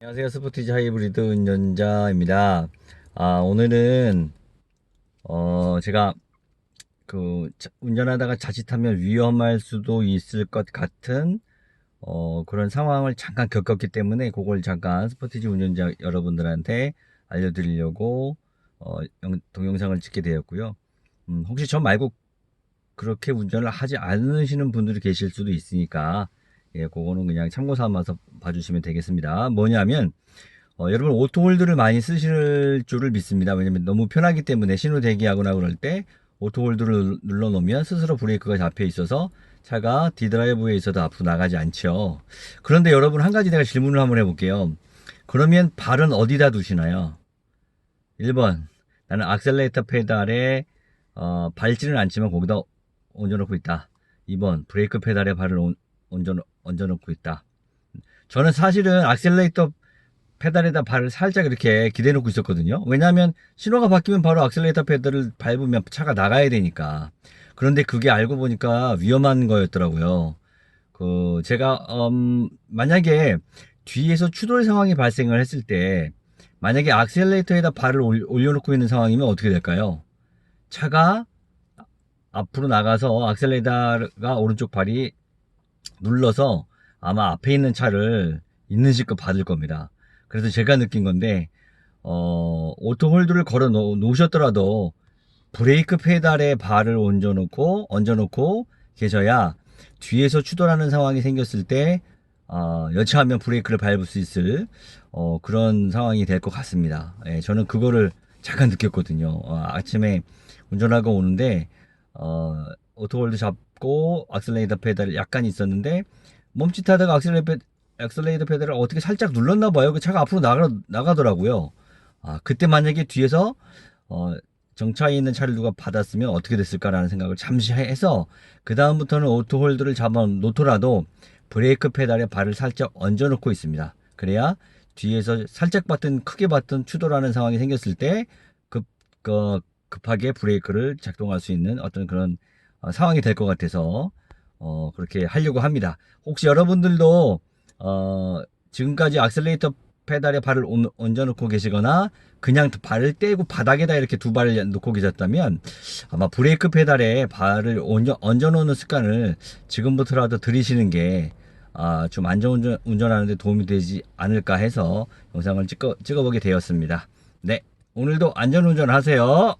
안녕하세요. 스포티지 하이브리드 운전자입니다. 아, 오늘은, 어, 제가, 그, 자- 운전하다가 자칫하면 위험할 수도 있을 것 같은, 어, 그런 상황을 잠깐 겪었기 때문에, 그걸 잠깐 스포티지 운전자 여러분들한테 알려드리려고, 어, 영- 동영상을 찍게 되었고요. 음, 혹시 저 말고 그렇게 운전을 하지 않으시는 분들이 계실 수도 있으니까, 예, 그거는 그냥 참고 삼아서 봐주시면 되겠습니다. 뭐냐면, 어, 여러분 오토홀드를 많이 쓰실 줄을 믿습니다. 왜냐면 너무 편하기 때문에 신호 대기하거나 그럴 때 오토홀드를 눌러 놓으면 스스로 브레이크가 잡혀 있어서 차가 디드라이브에 있어도 앞으로 나가지 않죠. 그런데 여러분 한 가지 내가 질문을 한번 해볼게요. 그러면 발은 어디다 두시나요? 1번 나는 악셀레이터 페달에 어, 밟지는 않지만 거기다 얹어놓고 있다. 2번 브레이크 페달에 발을 얹- 얹어, 얹어놓고 있다. 저는 사실은 악셀레이터 페달에다 발을 살짝 이렇게 기대놓고 있었거든요. 왜냐하면 신호가 바뀌면 바로 악셀레이터 페달을 밟으면 차가 나가야 되니까. 그런데 그게 알고 보니까 위험한 거였더라고요. 그 제가 음, 만약에 뒤에서 추돌 상황이 발생을 했을 때 만약에 악셀레이터에다 발을 올- 올려놓고 있는 상황이면 어떻게 될까요? 차가 앞으로 나가서 악셀레이터가 오른쪽 발이 눌러서 아마 앞에 있는 차를 있는 실컷 받을 겁니다. 그래서 제가 느낀 건데, 어, 오토홀드를 걸어 놓, 놓으셨더라도 브레이크 페달에 발을 얹어 놓고, 얹어 놓고 계셔야 뒤에서 추돌하는 상황이 생겼을 때, 어, 여차하면 브레이크를 밟을 수 있을, 어, 그런 상황이 될 것 같습니다. 예, 저는 그거를 잠깐 느꼈거든요. 어, 아침에 운전하고 오는데, 어, 오토홀드 잡고 악셀레이터 페달이 약간 있었는데, 멈칫하다가 악셀레이터 페달을 어떻게 살짝 눌렀나 봐요. 그 차가 앞으로 나가, 나가더라고요. 아, 그때 만약에 뒤에서, 어, 정차에 있는 차를 누가 받았으면 어떻게 됐을까라는 생각을 잠시 해서, 그 다음부터는 오토홀드를 잡아 놓더라도 브레이크 페달에 발을 살짝 얹어 놓고 있습니다. 그래야 뒤에서 살짝 받든 크게 받든 추돌하는 상황이 생겼을 때, 급, 그, 급하게 브레이크를 작동할 수 있는 어떤 그런 어, 상황이 될 것 같아서, 어, 그렇게 하려고 합니다. 혹시 여러분들도 어, 지금까지 악셀레이터 페달에 발을 얹- 얹어놓고 계시거나 그냥 발을 떼고 바닥에다 이렇게 두 발을 놓고 계셨다면 아마 브레이크 페달에 발을 얹어, 얹어 놓는 습관을 지금부터라도 들이시는 게 아, 좀 안전운전 운전하는데 도움이 되지 않을까 해서 영상을 찍어, 찍어보게 되었습니다. 네, 오늘도 안전운전 하세요.